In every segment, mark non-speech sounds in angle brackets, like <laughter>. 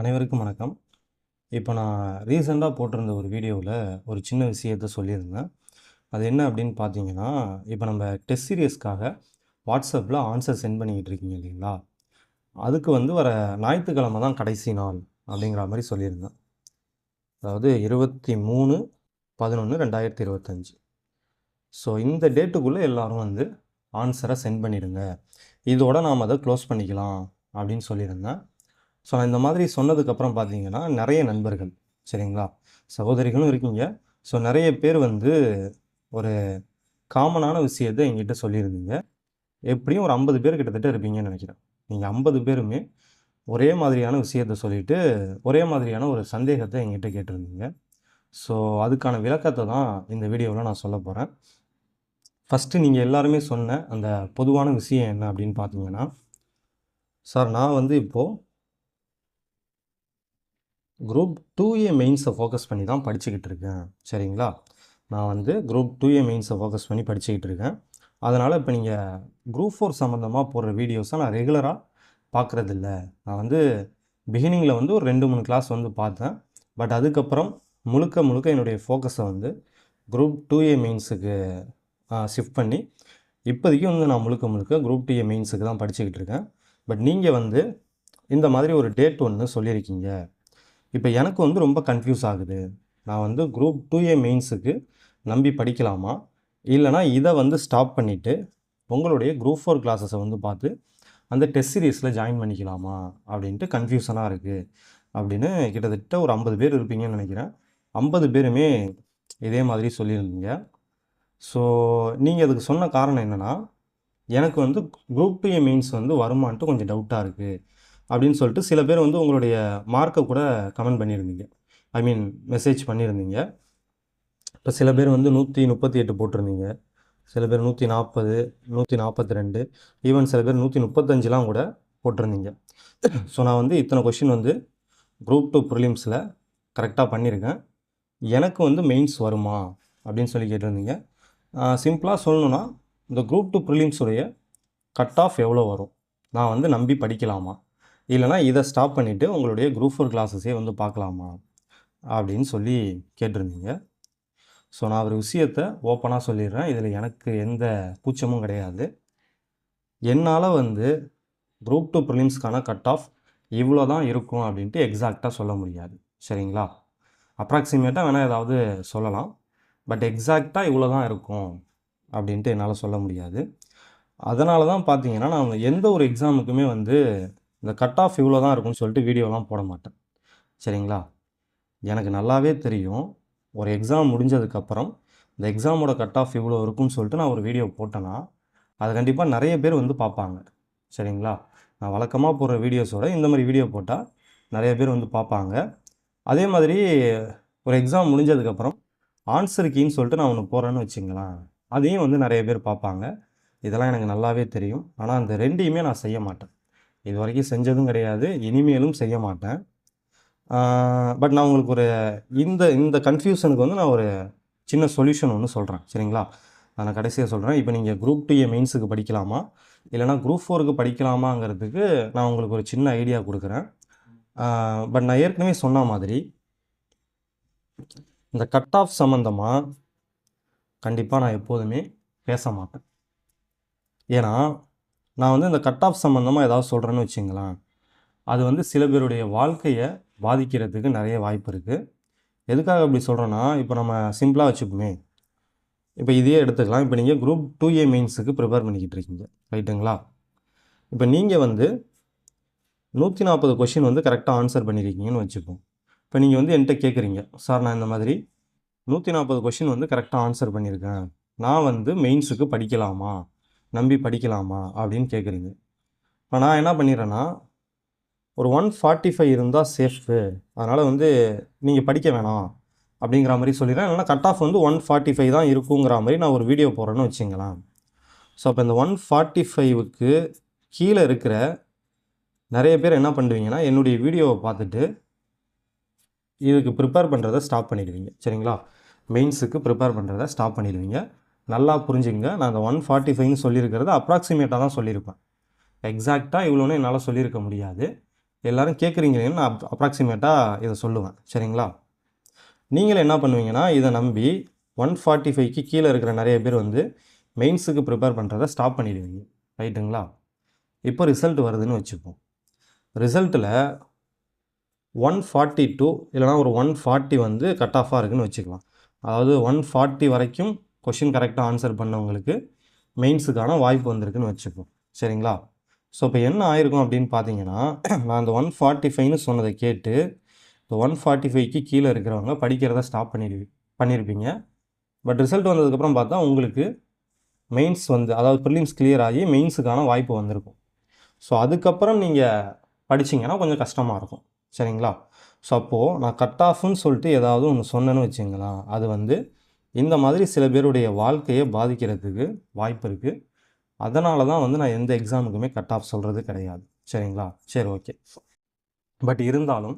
அனைவருக்கும் வணக்கம். இப்போ நான் ரீசெண்டாக போட்டிருந்த ஒரு வீடியோவில் ஒரு சின்ன விஷயத்த சொல்லியிருந்தேன். அது என்ன அப்படின்னு பார்த்தீங்கன்னா இப்போ நம்ம டெஸ்ட் சீரியஸ்க்காக வாட்ஸ்அப்பில் ஆன்சர் சென்ட் பண்ணிக்கிட்டு இருக்கீங்க இல்லைங்களா? அதுக்கு வந்து வர ஞாயிற்றுக்கிழமை தான் கடைசி நாள் அப்படிங்கிற மாதிரி சொல்லியிருந்தேன். அதாவது இருபத்தி மூணு பதினொன்று ரெண்டாயிரத்தி இருபத்தஞ்சி. ஸோ இந்த டேட்டுக்குள்ளே எல்லோரும் வந்து ஆன்சரை சென்ட் பண்ணிடுங்க. இதோட நாம் அதை க்ளோஸ் பண்ணிக்கலாம் அப்படின்னு சொல்லியிருந்தேன். ஸோ நான் இந்த மாதிரி சொன்னதுக்கப்புறம் பார்த்தீங்கன்னா நிறைய நண்பர்கள் சரிங்களா? சகோதரிகளும் இருக்கீங்க. ஸோ நிறைய பேர் வந்து ஒரு காமனான விஷயத்தை எங்கிட்ட சொல்லியிருந்தீங்க. எப்படியும் ஒரு ஐம்பது பேர் கிட்டத்தட்ட இருப்பீங்கன்னு நினைக்கிறேன். நீங்கள் ஐம்பது பேருமே ஒரே மாதிரியான விஷயத்த சொல்லிட்டு ஒரே மாதிரியான ஒரு சந்தேகத்தை எங்கிட்ட கேட்டிருந்தீங்க. ஸோ அதுக்கான விளக்கத்தை தான் இந்த வீடியோவில் நான் சொல்ல போகிறேன் ஃபஸ்ட்டு நீங்கள் எல்லாருமே சொன்ன அந்த பொதுவான விஷயம் என்ன அப்படின்னு பார்த்தீங்கன்னா சார் நான் வந்து இப்போது குரூப் டூ ஏ மெயின்ஸை ஃபோக்கஸ் பண்ணி தான் படிச்சுக்கிட்டு இருக்கேன். சரிங்களா? நான் வந்து குரூப் டூ ஏ மெயின்ஸை ஃபோக்கஸ் பண்ணி படிச்சுக்கிட்டு இருக்கேன். அதனால் இப்போ நீங்கள் குரூப் ஃபோர் சம்மந்தமாக போடுற வீடியோஸை நான் ரெகுலராக பார்க்குறதில்ல நான் வந்து பிகினிங்கில் வந்து ஒரு ரெண்டு மூணு கிளாஸ் வந்து பார்த்தேன். பட் அதுக்கப்புறம் முழுக்க முழுக்க என்னுடைய ஃபோக்கஸை வந்து குரூப் டூ ஏ மெயின்ஸுக்கு ஷிஃப்ட் பண்ணி இப்போதைக்கு வந்து நான் முழுக்க முழுக்க குரூப் டூ ஏ மெயின்ஸுக்கு தான் படிச்சுக்கிட்டு இருக்கேன். பட் நீங்கள் வந்து இந்த மாதிரி ஒரு டேட் ஒன்று சொல்லியிருக்கீங்க. இப்போ எனக்கு வந்து ரொம்ப கன்ஃபியூஸ் ஆகுது. நான் வந்து குரூப் டூ ஏ மெயின்ஸுக்கு நம்பி படிக்கலாமா? இல்லைனா இதை வந்து ஸ்டாப் பண்ணிவிட்டு உங்களுடைய குரூப் ஃபோர் கிளாஸஸை வந்து பார்த்து அந்த டெஸ்ட் சீரீஸில் ஜாயின் பண்ணிக்கலாமா? அப்படின்ட்டு கன்ஃபியூஷனாக இருக்குது அப்படின்னு கிட்டத்தட்ட ஒரு ஐம்பது பேர் இருப்பீங்கன்னு நினைக்கிறேன். ஐம்பது பேருமே இதே மாதிரி சொல்லியிருந்தீங்க. ஸோ நீங்கள் அதுக்கு சொன்ன காரணம் என்னென்னா எனக்கு வந்து குரூப் டூ ஏ மெயின்ஸ் வந்து வருமான்ட்டு கொஞ்சம் டவுட்டாக இருக்குது அப்படின்னு சொல்லிட்டு சில பேர் வந்து உங்களுடைய மார்க்கை கூட கமெண்ட் பண்ணியிருந்தீங்க. ஐ மீன் மெசேஜ் பண்ணியிருந்தீங்க. இப்போ சில பேர் வந்து நூற்றி முப்பத்தி எட்டு போட்டிருந்தீங்க. சில பேர் நூற்றி நாற்பது நூற்றி நாற்பத்தி ரெண்டு ஈவன் சில பேர் நூற்றி முப்பத்தஞ்சுலாம் கூட போட்டிருந்தீங்க. ஸோ நான் வந்து இத்தனை கொஷின் வந்து குரூப் டூ ப்ரிலிம்ஸில் கரெக்டாக பண்ணியிருக்கேன். எனக்கு வந்து மெயின்ஸ் வருமா? அப்படின்னு சொல்லி கேட்டிருந்தீங்க. சிம்பிளாக சொல்லணுன்னா இந்த குரூப் டூ ப்ரிலிம்ஸுடைய கட் ஆஃப் எவ்வளோ வரும்? நான் வந்து நம்பி படிக்கலாமா? இல்லைனா இதை ஸ்டாப் பண்ணிவிட்டு உங்களுடைய குரூப் ஃபோர் கிளாஸஸே வந்து பார்க்கலாமா? அப்படின்னு சொல்லி கேட்டிருந்தீங்க. ஸோ நான் ஒரு விஷயத்தை ஓப்பனாக சொல்லிடுறேன். இதில் எனக்கு எந்த கூச்சமும் கிடையாது. என்னால் வந்து குரூப் டூ ப்ரிலிம்ஸ்க்கான கட் ஆஃப் இவ்வளோ தான் இருக்கும் அப்படின்ட்டு எக்ஸாக்டாக சொல்ல முடியாது. சரிங்களா? அப்ராக்சிமேட்டாக வேணால் ஏதாவது சொல்லலாம். பட் எக்ஸாக்டாக இவ்வளோ தான் இருக்கும் அப்படின்ட்டு என்னால் சொல்ல முடியாது. அதனால தான் பார்த்தீங்கன்னா நான் எந்த ஒரு எக்ஸாமுக்குமே வந்து இந்த கட் ஆஃப் இவ்வளோ தான் இருக்கும்னு சொல்லிட்டு வீடியோலாம் போட மாட்டேன். சரிங்களா? எனக்கு நல்லாவே தெரியும். ஒரு எக்ஸாம் முடிஞ்சதுக்கப்புறம் இந்த எக்ஸாமோட கட் ஆஃப் இவ்வளோ இருக்கும்னு சொல்லிட்டு நான் ஒரு வீடியோ போட்டேன்னா அது கண்டிப்பாக நிறைய பேர் வந்து பார்ப்பாங்க. சரிங்களா? நான் வழக்கமாக போடுற வீடியோஸோட இந்த மாதிரி வீடியோ போட்டால் நிறைய பேர் வந்து பார்ப்பாங்க. அதே மாதிரி ஒரு எக்ஸாம் முடிஞ்சதுக்கப்புறம் ஆன்சர் கீன்னு சொல்லிட்டு நான் ஒன்று போடுறேன்னு வச்சுங்களேன் அதையும் வந்து நிறைய பேர் பார்ப்பாங்க. இதெல்லாம் எனக்கு நல்லாவே தெரியும். ஆனால் அந்த ரெண்டையுமே நான் செய்ய மாட்டேன். இது வரைக்கும் செஞ்சதும் கிடையாது. இனிமேலும் செய்ய மாட்டேன். பட் நான் உங்களுக்கு ஒரு இந்த இந்த கன்ஃபியூஷனுக்கு வந்து நான் ஒரு சின்ன சொல்யூஷன் ஒன்று சொல்கிறேன் சரிங்களா? நான் கடைசியாக சொல்கிறேன் இப்போ நீங்கள் குரூப் டூ ஏ மெயின்ஸுக்கு படிக்கலாமா? இல்லைனா குரூப் ஃபோருக்கு படிக்கலாமாங்கிறதுக்கு நான் உங்களுக்கு ஒரு சின்ன ஐடியா கொடுக்குறேன். பட் நான் ஏற்கனவே சொன்ன மாதிரி இந்த கட் ஆஃப் சம்மந்தமாக கண்டிப்பாக நான் எப்போதுமே பேச மாட்டேன். ஏன்னா நான் வந்து இந்த கட் ஆஃப் சம்மந்தமாக ஏதாவது சொல்கிறேன்னு வச்சுங்களேன். அது வந்து சில பேருடைய வாழ்க்கையை பாதிக்கிறதுக்கு நிறைய வாய்ப்பு இருக்குது எதுக்காக அப்படி சொல்கிறேன்னா இப்போ நம்ம சிம்பிளாக வச்சுப்போமே. இப்போ இதையே எடுத்துக்கலாம். இப்போ நீங்கள் குரூப் டூ ஏ மெயின்ஸுக்கு ப்ரிப்பேர் பண்ணிக்கிட்டு இருக்கீங்க. ரைட்டுங்களா? இப்போ நீங்கள் வந்து நூற்றி நாற்பது கொஷின் வந்து கரெக்டாக ஆன்சர் பண்ணியிருக்கீங்கன்னு வச்சுப்போம். இப்போ நீங்கள் வந்து என்கிட்ட கேட்குறீங்க சார் நான் இந்த மாதிரி நூற்றி நாற்பது கொஷின் வந்து கரெக்டாக ஆன்சர் பண்ணியிருக்கேன் நான் வந்து மெயின்ஸுக்கு படிக்கலாமா? நம்பி படிக்கலாமா அப்படின்னு கேட்குறீங்க இப்போ நான் என்ன பண்ணிடுறேன்னா ஒரு ஒன் ஃபார்ட்டி ஃபைவ் இருந்தால் சேஃபு அதனால் வந்து நீங்கள் படிக்க வேணாம் அப்படிங்கிற மாதிரி சொல்லிடுறேன். இல்லைனா கட் ஆஃப் வந்து ஒன் ஃபார்ட்டி ஃபைவ் தான் இருக்குங்கிற மாதிரி நான் ஒரு வீடியோ போடுறேன்னு வச்சுங்களேன். ஸோ அப்போ இந்த ஒன் ஃபார்ட்டி ஃபைவுக்கு கீழே இருக்கிற நிறைய பேர் என்ன பண்ணுவீங்கன்னா என்னுடைய வீடியோவை பார்த்துட்டு இதுக்கு ப்ரிப்பேர் பண்ணுறதை ஸ்டாப் பண்ணிடுவீங்க. சரிங்களா? மெயின்ஸுக்கு ப்ரிப்பேர் பண்ணுறதை ஸ்டாப் பண்ணிடுவீங்க. நல்லா புரிஞ்சுங்க நான் அந்த ஒன் ஃபார்ட்டி ஃபைவ்னு சொல்லியிருக்கிறது அப்ராக்சிமேட்டாக தான் சொல்லியிருப்பேன். எக்ஸாக்டாக இவ்வளோன்னு என்னால் சொல்லியிருக்க முடியாது. எல்லோரும் கேட்குறீங்களேன்னு நான் அப்ராக்சிமேட்டாக இதை சொல்லுவேன். சரிங்களா? நீங்கள் என்ன பண்ணுவீங்கன்னா இதை நம்பி ஒன் ஃபார்ட்டி ஃபைவ்க்கு கீழே இருக்கிற நிறைய பேர் வந்து மெயின்ஸுக்கு ப்ரிப்பேர் பண்ணுறதை ஸ்டாப் பண்ணிடுவீங்க. ரைட்டுங்களா இப்போ ரிசல்ட் வருதுன்னு வச்சுப்போம். ரிசல்ட்டில் ஒன் ஃபார்ட்டி டூ இல்லைனா ஒரு ஒன் ஃபார்ட்டி வந்து கட் ஆஃபாக இருக்குன்னு வச்சுக்கலாம். அதாவது ஒன் ஃபார்ட்டி வரைக்கும் கொஷின் கரெக்டாக ஆன்சர் பண்ணவங்களுக்கு மெயின்ஸுக்கான வாய்ப்பு வந்திருக்குன்னு வச்சுப்போம் சரிங்களா? ஸோ இப்போ என்ன ஆயிருக்கும் அப்படின்னு பார்த்தீங்கன்னா <clears throat> நான் அந்த ஒன் ஃபார்ட்டி ஃபைவ்னு சொன்னதை கேட்டு இப்போ ஒன் ஃபார்ட்டி ஃபைவ்க்கு கீழே இருக்கிறவங்க படிக்கிறத ஸ்டாப் பண்ணிடு பண்ணியிருப்பீங்க பட் ரிசல்ட் வந்ததுக்கப்புறம் பார்த்தா உங்களுக்கு மெயின்ஸ் வந்து அதாவது ப்ரிலிம்ஸ் கிளியர் ஆகி மெயின்ஸுக்கான வாய்ப்பு வந்திருக்கும். ஸோ அதுக்கப்புறம் நீங்கள் படிச்சிங்கன்னா கொஞ்சம் கஷ்டமாக இருக்கும். சரிங்களா? ஸோ அப்போது நான் கட் ஆஃப்னு சொல்லிட்டு ஏதாவது ஒன்று சொன்னேன்னு வச்சுங்களேன் அது வந்து இந்த மாதிரி சில பேருடைய வாழ்க்கையை பாதிக்கிறதுக்கு வாய்ப்பு இருக்குது அதனால தான் வந்து நான் எந்த எக்ஸாமுக்குமே கட் ஆஃப் சொல்கிறது கிடையாது. சரிங்களா? சரி ஓகே பட் இருந்தாலும்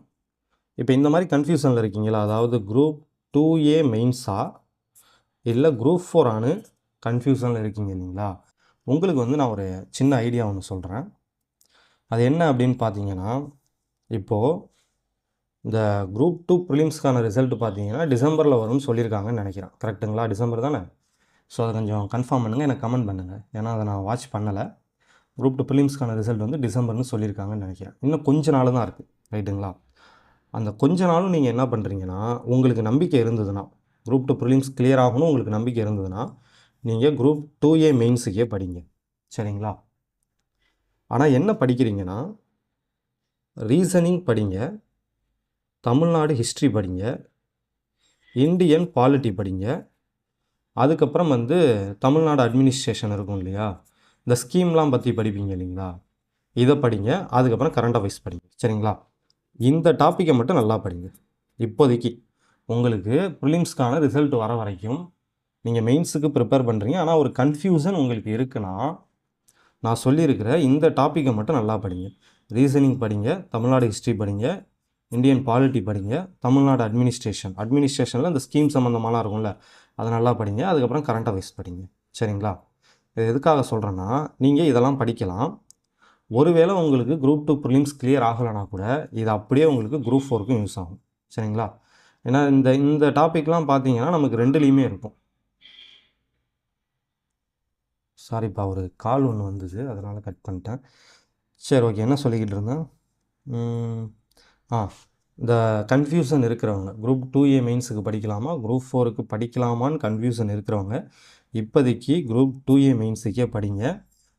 இப்போ இந்த மாதிரி கன்ஃபியூஷனில் இருக்கீங்களா? அதாவது குரூப் டூ ஏ மெயின்ஸா இல்லை குரூப் ஃபோர் ஆனு கன்ஃபியூஷனில் இருக்கீங்க இல்லைங்களா? உங்களுக்கு வந்து நான் ஒரு சின்ன ஐடியா ஒன்று சொல்கிறேன் அது என்ன அப்படின்னு பார்த்தீங்கன்னா இப்போது இந்த குரூப் டூ ப்ரிலிம்ஸ்க்கான ரிசல்ட் பார்த்தீங்கன்னா டிசம்பரில் வரும்னு சொல்லியிருக்காங்கன்னு நினைக்கிறேன். கரெக்ட்டுங்களா டிசம்பர் தானே? ஸோ அதை கொஞ்சம் கன்ஃபார்ம் பண்ணுங்கள் எனக்கு கமெண்ட் பண்ணுங்கள் ஏன்னா அதை நான் வாட்ச் பண்ணலை. குரூப் டூ ப்ரிலிம்ஸ்க்கான ரிசல்ட் வந்து டிசம்பர்னு சொல்லியிருக்காங்கன்னு நினைக்கிறேன். இன்னும் கொஞ்ச நாள் தான் இருக்குது ரைட்டுங்களா அந்த கொஞ்ச நாளும் நீங்கள் என்ன பண்ணுறீங்கன்னா உங்களுக்கு நம்பிக்கை இருந்ததுன்னா குரூப் டூ ப்ரிலிம்ஸ் கிளியர் ஆகணும் உங்களுக்கு நம்பிக்கை இருந்ததுன்னா நீங்கள் குரூப் டூ ஏ மெயின்ஸுக்கே படிங்க. சரிங்களா? ஆனால் என்ன படிக்கிறீங்கன்னா ரீசனிங் படிங்க. தமிழ்நாடு ஹிஸ்ட்ரி படிங்க இந்தியன் பாலிட்டி படிங்க. அதுக்கப்புறம் வந்து தமிழ்நாடு அட்மினிஸ்ட்ரேஷன் இருக்கும் இல்லையா? இந்த ஸ்கீம்லாம் பற்றி படிப்பீங்க இல்லைங்களா? இதை படிங்க அதுக்கப்புறம் கரண்ட் அஃபேர்ஸ் படிங்க சரிங்களா? இந்த டாப்பிக்கை மட்டும் நல்லா படிங்க. இப்போதைக்கு உங்களுக்கு ப்ரிலிம்ஸ்க்கான ரிசல்ட் வர வரைக்கும் நீங்கள் மெயின்ஸுக்கு ப்ரிப்பேர் பண்ணுறீங்க ஆனால் ஒரு கன்ஃபியூஷன் உங்களுக்கு இருக்குன்னா நான் சொல்லியிருக்கிற இந்த டாப்பிக்கை மட்டும் நல்லா படிங்க. ரீசனிங் படிங்க தமிழ்நாடு ஹிஸ்ட்ரி படிங்க. இந்தியன் பாலிட்டி படிங்க தமிழ்நாடு அட்மினிஸ்ட்ரேஷன் அட்மினிஸ்ட்ரேஷனில் இந்த ஸ்கீம் சம்மந்தமாலாம் இருக்கும்ல அதை நல்லா படிங்க அதுக்கப்புறம் கரண்ட் அஃபேர்ஸ் படிங்க. சரிங்களா? இது எதுக்காக சொல்கிறேன்னா நீங்கள் இதெல்லாம் படிக்கலாம். ஒருவேளை உங்களுக்கு குரூப் டூ ப்ரிலிம்ஸ் கிளியர் ஆகலைனா கூட இது அப்படியே உங்களுக்கு குரூப் ஃபோருக்கும் யூஸ் ஆகும். சரிங்களா? ஏன்னா இந்த இந்த டாபிக்லாம் பார்த்தீங்கன்னா நமக்கு ரெண்டுலேயுமே இருக்கும். சாரிப்பா ஒரு கால் ஒன்று வந்தது அதனால் கட் பண்ணிட்டேன். சரி ஓகே என்ன சொல்லிக்கிட்டு இருந்தேன்? ஆ இந்த கன்ஃபியூஷன் இருக்கிறவங்க குரூப் டூ ஏ மெயின்ஸுக்கு படிக்கலாமா குரூப் ஃபோருக்கு படிக்கலாமான்னு கன்ஃபியூஷன் இருக்கிறவங்க இப்போதைக்கு குரூப் டூ ஏ மெயின்ஸுக்கே படிங்க.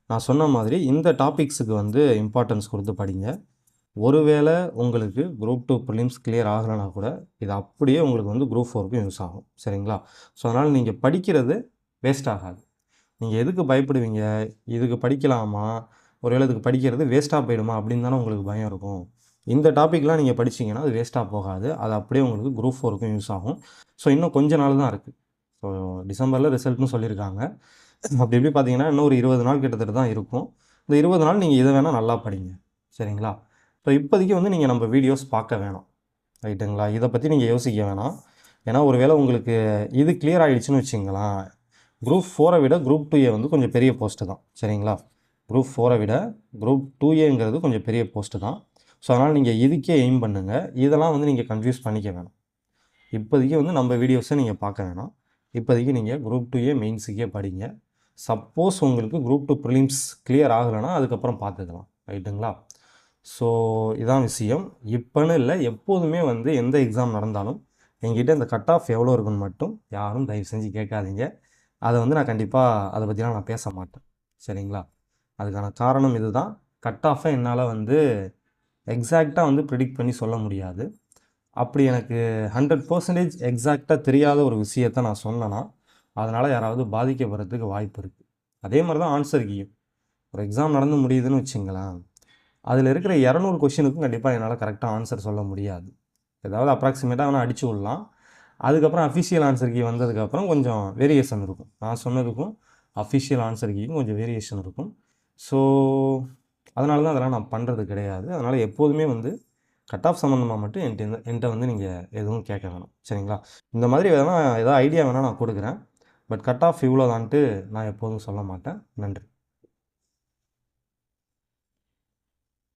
நான் சொன்ன மாதிரி இந்த டாபிக்ஸுக்கு வந்து இம்பார்ட்டன்ஸ் கொடுத்து படிங்க. ஒருவேளை உங்களுக்கு குரூப் டூ ப்ரிலிம்ஸ் கிளியர் ஆகலைன்னா கூட இது அப்படியே உங்களுக்கு வந்து குரூப் ஃபோருக்கும் யூஸ் ஆகும். சரிங்களா? ஸோ அதனால் நீங்கள் படிக்கிறது வேஸ்ட் ஆகாது. நீங்கள் எதுக்கு பயப்படுவீங்க? இதுக்கு படிக்கலாமா? ஒருவேளை இதுக்கு படிக்கிறது வேஸ்ட்டாக போயிடுமா? அப்படின்னு தானே உங்களுக்கு பயம் இருக்கும். இந்த டாப்பிக்லாம் நீங்கள் படிச்சீங்கன்னா அது வேஸ்ட்டாக போகாது. அது அப்படியே உங்களுக்கு குரூப் ஃபோருக்கும் யூஸ் ஆகும். ஸோ இன்னும் கொஞ்ச நாள் தான் இருக்குது ஸோ டிசம்பரில் ரிசல்ட்னு சொல்லியிருக்காங்க. <laughs> அப்படி இப்படி பார்த்தீங்கன்னா இன்னும் ஒரு இருபது நாள் கிட்டத்தட்ட தான் இருக்கும். இந்த இருபது நாள் நீங்கள் இதை வேணால் நல்லா படிங்க. சரிங்களா? ஸோ இப்போதைக்கு வந்து நீங்கள் நம்ம வீடியோஸ் பார்க்க வேணாம். ரைட்டுங்களா? இதை பற்றி நீங்கள் யோசிக்க வேணாம். ஏன்னா ஒருவேளை உங்களுக்கு இது கிளியர் ஆகிடுச்சுன்னு வச்சுங்களேன். குரூப் ஃபோரை விட குரூப் டூ ஏ வந்து கொஞ்சம் பெரிய போஸ்ட்டு தான். சரிங்களா? குரூப் ஃபோரை விட குரூப் டூ ஏங்கிறது கொஞ்சம் பெரிய போஸ்ட்டு தான். ஸோ அதனால் நீங்கள் இதுக்கே எய்ம் பண்ணுங்கள் இதெல்லாம் வந்து நீங்கள் கன்ஃபியூஸ் பண்ணிக்க வேணாம். இப்போதைக்கு வந்து நம்ம வீடியோஸை நீங்கள் பார்க்க வேணாம். இப்போதைக்கு நீங்கள் குரூப் டூயே மெயின்ஸுக்கே படிங்க. சப்போஸ் உங்களுக்கு குரூப் டூ ப்ரிலிம்ஸ் கிளியர் ஆகலைன்னா அதுக்கப்புறம் பார்த்துக்கலாம். ரைட்டுங்களா ஸோ இதான் விஷயம். இப்போன்னு இல்லை எப்போதுமே வந்து எந்த எக்ஸாம் நடந்தாலும் என்கிட்ட இந்த கட் ஆஃப் எவ்வளோ இருக்குன்னு மட்டும் யாரும் தயவு செஞ்சு கேட்காதீங்க. அதை வந்து நான் கண்டிப்பாக அதை பற்றிலாம் நான் பேச மாட்டேன். சரிங்களா? அதுக்கான காரணம் இதுதான். கட் ஆஃபை என்னால் வந்து எக்ஸாக்டாக வந்து ப்ரிடிக்ட் பண்ணி சொல்ல முடியாது. அப்படி எனக்கு ஹண்ட்ரட் பர்சன்டேஜ் எக்ஸாக்டாக தெரியாத ஒரு விஷயத்தை நான் சொன்னேன்னா அதனால் யாராவது பாதிக்கப்படுறதுக்கு வாய்ப்பு இருக்குது அதே மாதிரி தான் ஆன்சர் கீயும் ஒரு எக்ஸாம் நடந்து முடியுதுன்னு வச்சுங்களேன் அதில் இருக்கிற இரநூறு கொஷினுக்கும் கண்டிப்பாக என்னால் கரெக்டாக ஆன்சர் சொல்ல முடியாது. ஏதாவது அப்ராக்சிமேட்டாக வேணால் அடிச்சு விடலாம். அதுக்கப்புறம் அஃபிஷியல் ஆன்சர் கீ வந்ததுக்கப்புறம் கொஞ்சம் வேரியேஷன் இருக்கும். நான் சொன்னதுக்கும் அஃபிஷியல் ஆன்சர் கீயும் கொஞ்சம் வேரியேஷன் இருக்கும். ஸோ அதனால தான் அதெல்லாம் நான் பண்ணுறது கிடையாது. அதனால் எப்போதுமே வந்து கட் ஆஃப் சம்மந்தமாக மட்டும் என்கிட்ட என்கிட்ட வந்து நீங்கள் எதுவும் கேட்க வேணும். சரிங்களா? இந்த மாதிரி வேணால் ஏதாவது ஐடியா வேணால் நான் கொடுக்குறேன். பட் கட் ஆஃப் இவ்வளோதான்ட்டு நான் எப்போதும் சொல்ல மாட்டேன். நன்றி.